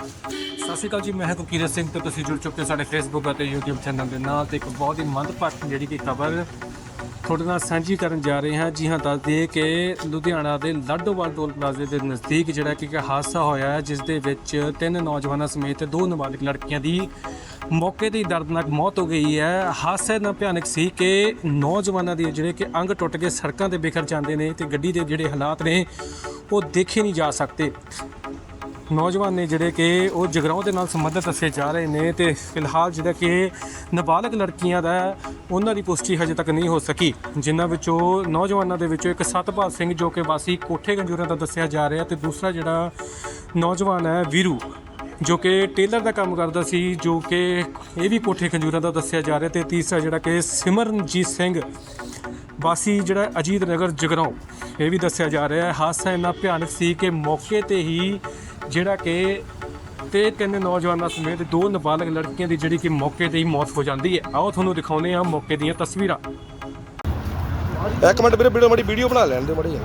ਸਤਿ ਸ਼੍ਰੀ ਅਕਾਲ ਜੀ, ਮੈਂ ਹਾਂ ਕੁਕੀਰਤ ਸਿੰਘ ਤੇ ਤੁਸੀਂ ਜੁੜ ਚੁੱਕੇ ਹੋ ਸਾਡੇ ਫੇਸਬੁੱਕ ਅਤੇ YouTube ਚੈਨਲ ਦੇ ਨਾਲ ਤੇ ਇੱਕ ਬਹੁਤ ਹੀ ਮੰਦਭਾਗੀ ਜਿਹੜੀ ਕਿ ਖਬਰ ਤੁਹਾਡੇ ਨਾਲ ਸਾਂਝੀ ਕਰਨ ਜਾ ਰਹੇ ਹਾਂ। ਜੀ ਹਾਂ, ਦੱਸ ਦਈਏ ਕਿ ਲੁਧਿਆਣਾ ਦੇ ਲਾਡੋਵਾਲ ਟੋਲ ਪਲਾਜ਼ੇ ਦੇ ਨਜ਼ਦੀਕ ਜਿਹੜਾ ਕਿ ਇੱਕ ਹਾਦਸਾ ਹੋਇਆ ਹੈ, ਜਿਸ ਦੇ ਵਿੱਚ ਤਿੰਨ ਨੌਜਵਾਨਾਂ ਸਮੇਤ ਦੋ ਨਾਬਾਲਿਗ ਲੜਕੀਆਂ ਦੀ ਮੌਕੇ ਤੇ ਦਰਦਨਾਕ ਮੌਤ ਹੋ ਗਈ ਹੈ। ਹਾਦਸਾ ਇੰਨਾ ਭਿਆਨਕ ਸੀ ਕਿ ਨੌਜਵਾਨਾਂ ਦੇ ਜਿਹੜੇ ਕਿ ਅੰਗ ਟੁੱਟ ਕੇ ਸੜਕਾਂ ਤੇ ਬਿਖਰ ਜਾਂਦੇ ਨੇ ਤੇ ਗੱਡੀ ਦੇ ਜਿਹੜੇ ਹਾਲਾਤ ਨੇ ਉਹ ਦੇਖੇ ਨਹੀਂ ਜਾ ਸਕਦੇ। ਨੌਜਵਾਨ ਨੇ ਜਿਹੜੇ ਕਿ ਉਹ ਜਗਰਾਉਂ ਦੇ ਨਾਲ ਸੰਬੰਧਿਤ ਦੱਸੇ ਜਾ ਰਹੇ ਨੇ ਤੇ ਫਿਲਹਾਲ ਜਿਹੜਾ ਕਿ ਨਾਬਾਲਗ ਲੜਕੀਆਂ ਦਾ ਉਹਨਾਂ ਦੀ ਪੁਸ਼ਟੀ ਹਜੇ ਤੱਕ ਨਹੀਂ ਹੋ ਸਕੀ, ਜਿਨ੍ਹਾਂ ਵਿੱਚੋਂ ਨੌਜਵਾਨਾਂ ਦੇ ਵਿੱਚੋਂ ਇੱਕ ਸਤਪਾਲ ਸਿੰਘ ਜੋ ਕਿ ਵਾਸੀ ਕੋਠੇ ਗੰਜੂਰਾਂ ਦਾ ਦੱਸਿਆ ਜਾ ਰਿਹਾ ਤੇ ਦੂਸਰਾ ਜਿਹੜਾ ਨੌਜਵਾਨ ਹੈ ਵੀਰੂ, ਜੋ ਕਿ ਟੇਲਰ ਦਾ ਕੰਮ ਕਰਦਾ ਸੀ, ਜੋ ਕਿ ਇਹ ਵੀ ਕੋਠੇ ਖੰਜੂਰਾਂ ਦਾ ਦੱਸਿਆ ਜਾ ਰਿਹਾ ਤੇ ਤੀਸਰਾ ਜਿਹੜਾ ਕਿ ਸਿਮਰਨਜੀਤ ਸਿੰਘ, ਵਾਸੀ ਜਿਹੜਾ ਅਜੀਤ ਨਗਰ ਜਗਰਾਉਂ, ਇਹ ਵੀ ਦੱਸਿਆ ਜਾ ਰਿਹਾ ਹੈ। ਹਾਦਸਾ ਇੰਨਾ ਭਿਆਨਕ ਸੀ ਕਿ ਮੌਕੇ ਤੇ ਹੀ ਜਿਹੜਾ ਕਿ ਤੇ ਤਿੰਨ ਨੌਜਵਾਨਾਂ ਸਮੇਤ ਦੋ ਨਾਬਾਲਗ ਲੜਕੀਆਂ ਦੀ ਜਿਹੜੀ ਕਿ ਮੌਕੇ ਤੇ ਹੀ ਮੌਤ ਹੋ ਜਾਂਦੀ ਹੈ। ਆਓ ਤੁਹਾਨੂੰ ਦਿਖਾਉਂਦੇ ਹਾਂ ਮੌਕੇ ਦੀਆਂ ਤਸਵੀਰਾਂ। ਇੱਕ ਮਿੰਟ ਵੀਰੇ ਵੀਡੀਓ ਮਾੜੀ ਵੀਡੀਓ ਬਣਾ ਲੈਣ ਦੇ ਮਾੜੀ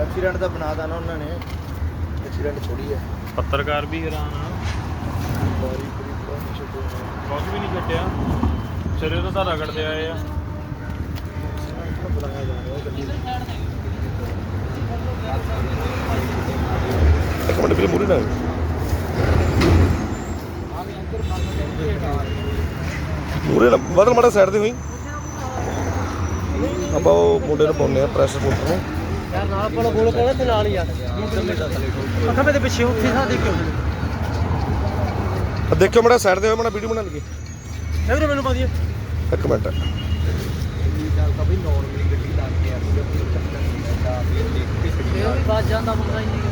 ਐਕਸੀਡੈਂਟ ਦਾ ਬਣਾਦਾ ਨਾ ਉਹਨਾਂ ਨੇ। ਐਕਸੀਡੈਂਟ ਥੋੜੀ ਹੈ। ਪੱਤਰਕਾਰ ਵੀ ਹੈਰਾਨ ਆ। ਬਾਰੀ ਪੂਰੀ ਪੂਰਾ ਛੱਡਿਆ ਕੁਝ ਵੀ ਨਹੀਂ ਛੱਡਿਆ। ਸਿਰੇ ਤੋਂ ਤਾਂ ਰਗੜਦੇ ਆਏ ਆ। ਬੁਲਾਇਆ ਜਾ ਰਿਹਾ ਗੱਡੀ ਇੱਕ ਮਿੰਟ ਵੀਰੇ ਮੂਰੇ ਨਾ ਮੂਰੇ ਨਾ ਬਦਲ ਮਾੜਾ ਸਾਈਡ ਤੇ ਹੋਈ। ਆਪਾਂ ਉਹ ਮੁੰਡੇ ਨੂੰ ਪਾਉਂਦੇ ਆ ਪ੍ਰੈਸ਼ਰ ਕੁੱਕਰ ਨੂੰ। ਯਾਰ ਨਾਲ ਕੋਲ ਗੋਲ ਕੋਲ ਤੇ ਨਾਲ ਹੀ ਆ। ਅੱਖਾਂ ਦੇ ਪਿੱਛੇ ਉੱਥੇ ਸਾ ਦੇਖਿਓ ਆ ਦੇਖਿਓ ਸਾਈਡ ਤੇ ਹੋਇਆ ਮਾੜਾ ਵੀਡੀਓ ਬਣਾ ਲਈਏ ਇਹ ਵੀਰੇ ਮੈਨੂੰ ਪਾ ਇੱਕ ਮਿੰਟ। ਇਹ ਵੀ ਬਾਜ ਜਾਂਦਾ ਬੰਦਾ ਹੀ ਨਹੀਂ।